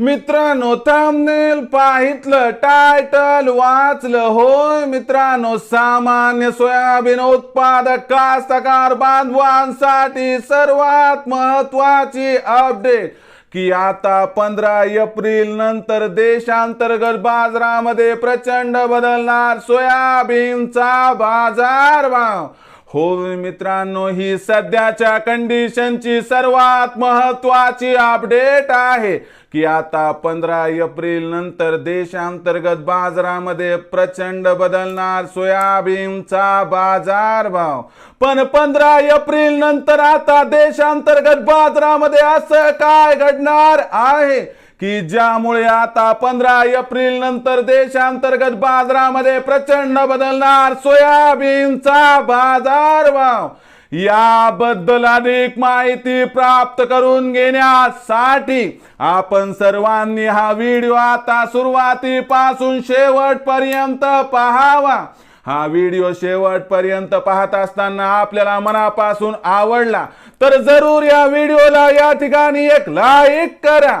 मित्रांनो थांबनेल पाहितलं टायटल वाचलं. होय मित्रांनो सामान्य सोयाबीन उत्पादक कास्तकार बांधवांसाठी सर्वात महत्वाची अपडेट की आता पंधरा एप्रिल नंतर देशांतर्गत बाजारामध्ये प्रचंड बदलणार सोयाबीनचा बाजारभाव. हो मित्रांनो ही सध्याच्या कंडिशनची सर्वात महत्वाची अपडेट आहे की आता पंधरा एप्रिल नंतर देशांतर्गत बाजारामध्ये प्रचंड बदलणार सोयाबीनचा बाजारभाव. पण पंधरा एप्रिल नंतर आता देशांतर्गत बाजारामध्ये असं काय घडणार आहे? की ज्यामुळे आता पंधरा एप्रिल नंतर देशांतर्गत बाजारामध्ये प्रचंड बदलणार सोयाबीनचा बाजारभाव. याबद्दल अधिक माहिती प्राप्त करून घेण्यासाठी आपण सर्वांनी हा व्हिडिओ आता सुरुवातीपासून शेवटपर्यंत पाहावा. हा व्हिडिओ शेवटपर्यंत पाहत असताना आपल्याला मनापासून आवडला तर जरूर या व्हिडिओला या ठिकाणी एक लाईक करा.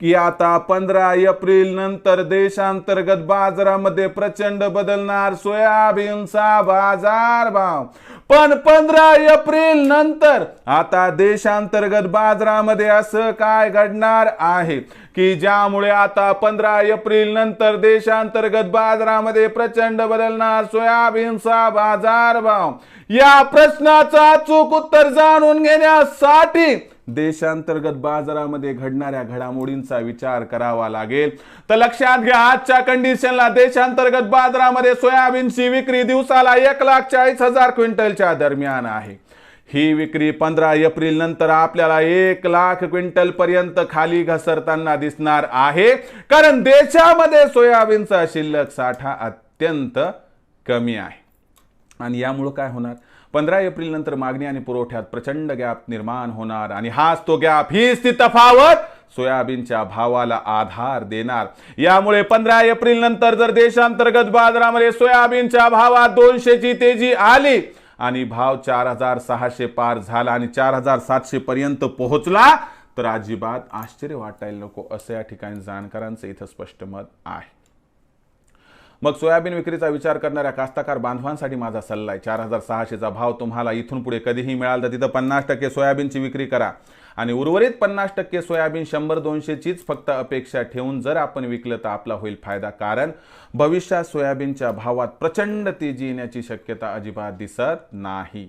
की आता पंधरा एप्रिल नंतर देशांतर्गत बाजारामध्ये प्रचंड बदलणार सोयाबीनचा बाजारभाव पण पंधरा एप्रिल नंतर आता देशांतर्गत बाजारामध्ये असं काय घडणार आहे? की ज्यामुळे आता पंधरा एप्रिल नंतर देशांतर्गत बाजारामध्ये प्रचंड बदलणार सोयाबीनचा बाजारभाव या प्रश्नाचा अचूक उत्तर जाणून घेण्यासाठी देशांतर्गत बाजारामध्ये घडणाऱ्या घडामोडींचा विचार करावा लागेल. तर लक्षात घ्या आजच्या कंडिशनला देशांतर्गत बाजारामध्ये सोयाबीनची विक्री दिवसाला एक लाख चाळीस हजार क्विंटलच्या दरम्यान आहे. ही विक्री पंधरा एप्रिल नंतर आपल्याला एक लाख क्विंटल पर्यंत खाली घसरताना दिसणार आहे. कारण देशामध्ये सोयाबीनचा शिल्लक साठा अत्यंत कमी आहे. आणि यामुळं काय होणार? पंधरा एप्रिल नंतर मागणी आणि पुरवठ्यात प्रचंड गॅप निर्माण होणार आणि हाच तो गॅप हीच ती तफावत सोयाबीनच्या भावाला आधार देणार. यामुळे पंधरा एप्रिल नंतर जर देशांतर्गत बाजारामध्ये सोयाबीनच्या भावात दोनशेची तेजी आली आणि भाव चार हजार सहाशे पार झाला आणि चार हजार सातशे पर्यंत पोहोचला तर अजिबात आश्चर्य वाटायला नको असं या ठिकाणी जाणकारांचं इथं स्पष्ट मत आहे. मग सोयाबीन विक्रीचा विचार करणाऱ्या कास्ताकार बांधवांसाठी माझा सल्ला आहे. चार हजार सहाशेचा भाव तुम्हाला इथून पुढे कधीही मिळाला तर तिथं पन्नास टक्के सोयाबीनची विक्री करा. आणि उर्वरित पन्नास टक्के सोयाबीन शंभर दोनशेचीच फक्त अपेक्षा ठेवून जर आपण विकलं तर आपला होईल फायदा. कारण भविष्यात सोयाबीनच्या भावात प्रचंड तेजी येण्याची शक्यता अजिबात दिसत नाही.